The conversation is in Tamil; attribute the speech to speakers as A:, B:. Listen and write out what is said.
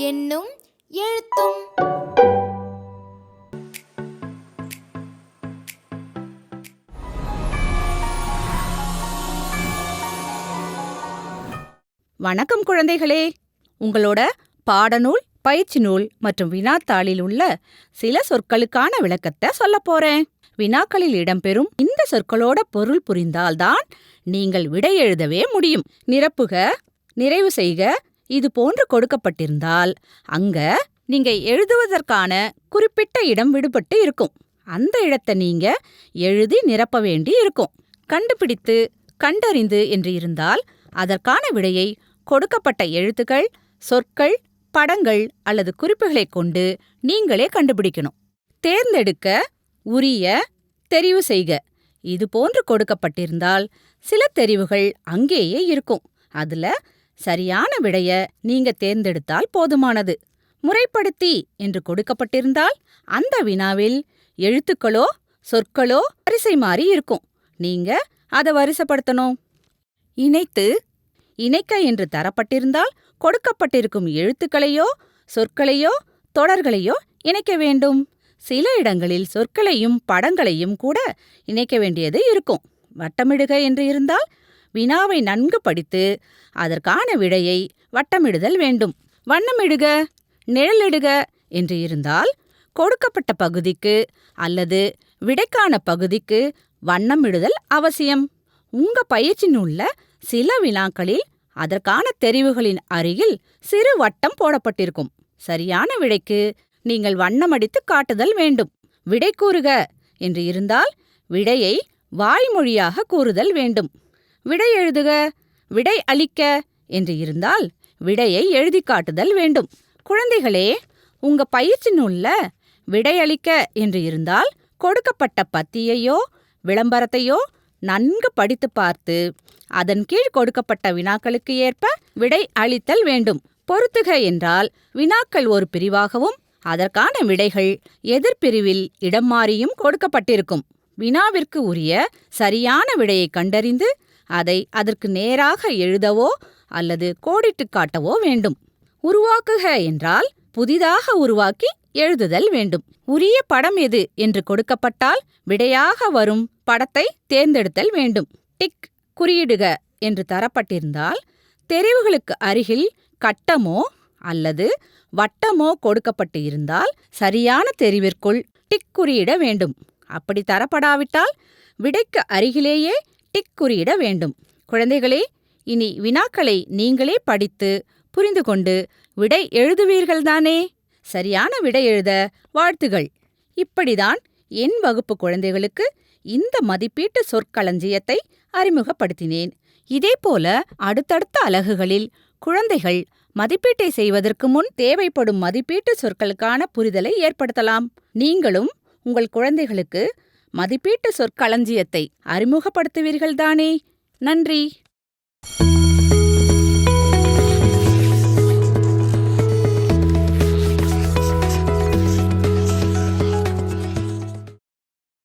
A: என்னும் எழுத்தும்.
B: வணக்கம் குழந்தைகளே. உங்களோட பாடநூல் பயிற்சி நூல் மற்றும் வினாத்தாளில் உள்ள சில சொற்களுக்கான விளக்கத்தை சொல்லப் போறேன். வினாக்களில் இடம்பெறும் இந்த சொற்களோட பொருள் புரிந்தால்தான் நீங்கள் விடை எழுதவே முடியும். நிரப்புக நிறைவு செய்க இது போன்று கொடுக்கப்பட்டிருந்தால் அங்க நீங்க எழுதுவதற்கான குறிப்பிட்ட இடம் விடுபட்டு இருக்கும். அந்த இடத்தை நீங்க எழுதி நிரப்ப வேண்டி இருக்கும். கண்டுபிடித்து கண்டறிந்து என்று இருந்தால் அதற்கான விடையை கொடுக்கப்பட்ட எழுத்துக்கள் சொற்கள் படங்கள் அல்லது குறிப்புகளைக் கொண்டு நீங்களே கண்டுபிடிக்கணும். தேர்ந்தெடுக்க உரிய தெரிவு செய்க. இது போன்று கொடுக்கப்பட்டிருந்தால் சில தெரிவுகள் அங்கேயே இருக்கும். அதுல சரியான விடைய நீங்க தேர்ந்தெடுத்தால் போதுமானது. முறைப்படுத்தி என்று கொடுக்கப்பட்டிருந்தால் அந்த வினாவில் எழுத்துக்களோ சொற்களோ வரிசை மாறி இருக்கும். நீங்க அதை வரிசைப்படுத்தணும். இணைத்து இணைக்க என்று தரப்பட்டிருந்தால் கொடுக்கப்பட்டிருக்கும் எழுத்துக்களையோ சொற்களையோ தொடர்களையோ இணைக்க வேண்டும். சில இடங்களில் சொற்களையும் படங்களையும் கூட இணைக்க வேண்டியது இருக்கும். வட்டமிடுக என்று இருந்தால் வினாவை நன்கு படித்து அதற்கான விடையை வட்டமிடுதல் வேண்டும். வண்ணமிடுக நிழலிடுக என்று இருந்தால் கொடுக்கப்பட்ட பகுதிக்கு அல்லது விடைக்கான பகுதிக்கு வண்ணமிடுதல் அவசியம். உங்க பயிற்சி உள்ள சில வினாக்களில் அதற்கான தெரிவுகளின் அருகில் சிறு வட்டம் போடப்பட்டிருக்கும். சரியான விடைக்கு நீங்கள் வண்ணமடித்து காட்டுதல் வேண்டும். விடை கூறுக என்று இருந்தால் விடையை வாய்மொழியாக கூறுதல் வேண்டும். விடை எழுதுக விடை அளிக்க என்று இருந்தால் விடையை எழுதி காட்டுதல் வேண்டும். குழந்தைகளே உங்க பயிற்சி நூல்ல விடையளிக்க என்று இருந்தால் கொடுக்கப்பட்ட பத்தியையோ விளம்பரத்தையோ நன்கு படித்து பார்த்து அதன் கீழ் கொடுக்கப்பட்ட வினாக்களுக்கு ஏற்ப விடை அளித்தல் வேண்டும். பொருத்துக என்றால் வினாக்கள் ஒரு பிரிவாகவும் அதற்கான விடைகள் எதிர்பிரிவில் இடம் மாறியும் கொடுக்கப்பட்டிருக்கும். வினாவிற்கு உரிய சரியான விடையை கண்டறிந்து அதை அதற்கு நேராக எழுதவோ அல்லது கோடிட்டுக் காட்டவோ வேண்டும். உருவாக்குக என்றால் புதிதாக உருவாக்கி எழுதுதல் வேண்டும். உரிய படம் எது என்று கொடுக்கப்பட்டால் விடையாக வரும் படத்தை தேர்ந்தெடுத்தல் வேண்டும். டிக் குறியிடுக என்று தரப்பட்டிருந்தால் தெரிவுகளுக்கு அருகில் கட்டமோ அல்லது வட்டமோ கொடுக்கப்பட்டு இருந்தால் சரியான தெரிவிற்குள் டிக் குறியிட வேண்டும். அப்படி தரப்படாவிட்டால் விடைக்கு அருகிலேயே டிக் குறியிட வேண்டும். குழந்தைகளே இனி வினாக்களை நீங்களே படித்து புரிந்து கொண்டு விடை எழுதுவீர்கள்தானே? சரியான விடை எழுத வாழ்த்துகள். இப்படிதான் என் வகுப்பு குழந்தைகளுக்கு இந்த மதிப்பீட்டு சொற்களஞ்சியத்தை அறிமுகப்படுத்தினேன். இதேபோல அடுத்தடுத்த அலகுகளில் குழந்தைகள் மதிப்பீட்டை செய்வதற்கு முன் தேவைப்படும் மதிப்பீட்டு சொற்களுக்கான புரிதலை ஏற்படுத்தலாம். நீங்களும் உங்கள் குழந்தைகளுக்கு மதிப்பீட்டு சொற்களஞ்சியத்தை அறிமுகப்படுத்துவீர்கள்தானே. நன்றி.